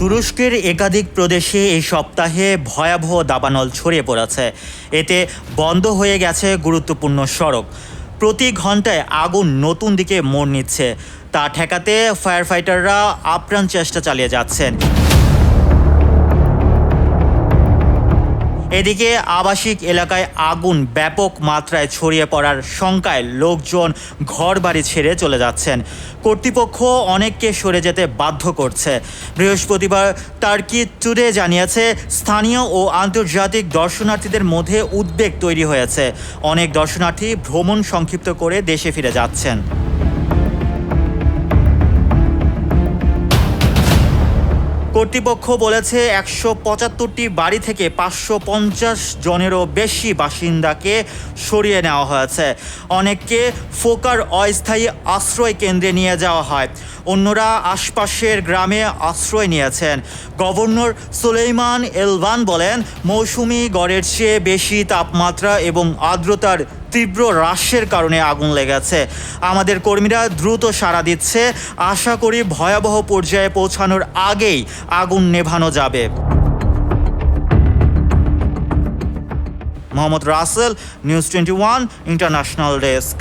তুরস্কের একাধিক প্রদেশে এই সপ্তাহে ভয়াবহ দাবানল ছড়িয়ে পড়েছে। এতে বন্ধ হয়ে গেছে গুরুত্বপূর্ণ সড়ক। প্রতি ঘন্টায় আগুন নতুন দিকে মোড় নিচ্ছে। তা ঠেকাতে ফায়ার ফাইটাররা আপ্রাণ চেষ্টা চালিয়ে যাচ্ছেন। এদিকে আবাসিক এলাকায় আগুন ব্যাপক মাত্রায় ছড়িয়ে পড়ার শঙ্কায় লোকজন ঘরবাড়ি ছেড়ে চলে যাচ্ছেন। কর্তৃপক্ষ অনেককে সরে যেতে বাধ্য করছে। বৃহস্পতিবার টার্কি টুডে জানিয়েছে, স্থানীয় ও আন্তর্জাতিক দর্শনার্থীদের মধ্যে উদ্বেগ তৈরি হয়েছে। অনেক দর্শনার্থী ভ্রমণ সংক্ষিপ্ত করে দেশে ফিরে যাচ্ছেন। কর্তৃপক্ষ বলেছে একশো পঁচাত্তরটি বাড়ি থেকে পাঁচশো পঞ্চাশ জনেরও বেশি বাসিন্দাকে সরিয়ে নেওয়া হয়েছে। অনেককে ফোকার অস্থায়ী আশ্রয় কেন্দ্রে নিয়ে যাওয়া হয়। অন্যরা আশপাশের গ্রামে আশ্রয় নিয়েছেন। গভর্নর সুলেইমান এলভান বলেন, মৌসুমি গড়ের চেয়ে বেশি তাপমাত্রা এবং আর্দ্রতার তীব্র হ্রাসের কারণে আগুন লেগেছে। আমাদের কর্মীরা দ্রুত সাড়া দিচ্ছে। আশা করি ভয়াবহ পর্যায়ে পৌঁছানোর আগেই আগুন নেভানো যাবে। Mohammad Rasel, news twenty one, international desk.